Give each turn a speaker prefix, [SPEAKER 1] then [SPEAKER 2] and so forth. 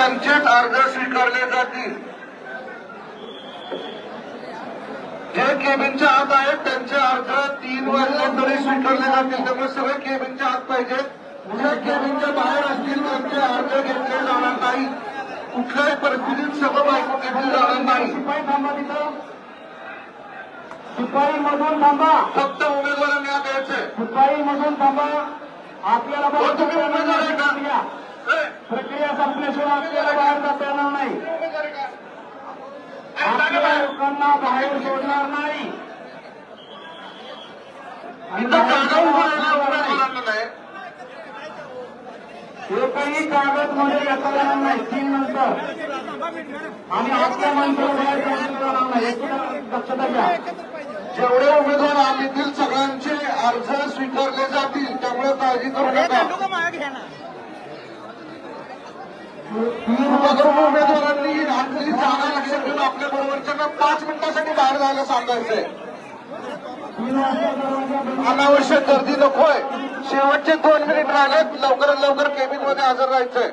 [SPEAKER 1] त्यांचेच अर्ज स्वीकारले जातील. जे केबिनच्या आत आहेत त्यांचे अर्ज तीन वाजल्यानंतर स्वीकारले जातील. त्यामुळे सगळे केबिनच्या आत पाहिजेत जे केबिनच्या बाहेर असतील त्यांचे अर्ज घेतले जाणार नाही. कुठल्याही परिस्थितीत सगळं बायको घेतली जाणार नाही.
[SPEAKER 2] शिपाई मधून थांबा.
[SPEAKER 1] फक्त उमेदवारांनी आत यायचंय
[SPEAKER 2] शिपाई मधून थांबा. आपल्याला
[SPEAKER 1] हो, तुम्ही उमेदवार आहे का?
[SPEAKER 2] येणार प्रक्रिया संपल्याशिवाय आपल्याला बाहेर जाता येणार नाही. आपल्या. लोकांना बाहेर सोडणार नाही. एकही कागदमध्ये घेता येणार नाही. तीन नंतर. आणि आपल्या माणसाला बाहेर काढून देणार नाही. याची दक्षता घ्या.
[SPEAKER 1] जेवढे उमेदवार आले सगळ्यांचे अर्ज स्वीकारले जातील त्यामुळे काळजी करू नका. बघून उमेदवारांनी आपली जागा लक्षात घेऊन आपल्या बरोबरच्या पाच मिनिटासाठी बाहेर जायला सांगायचंय. अनावश्यक गर्दी नकोय. शेवटचे दोन मिनिट राहिलेत. लवकरात लवकर केबिनमध्ये हजर राहायचंय.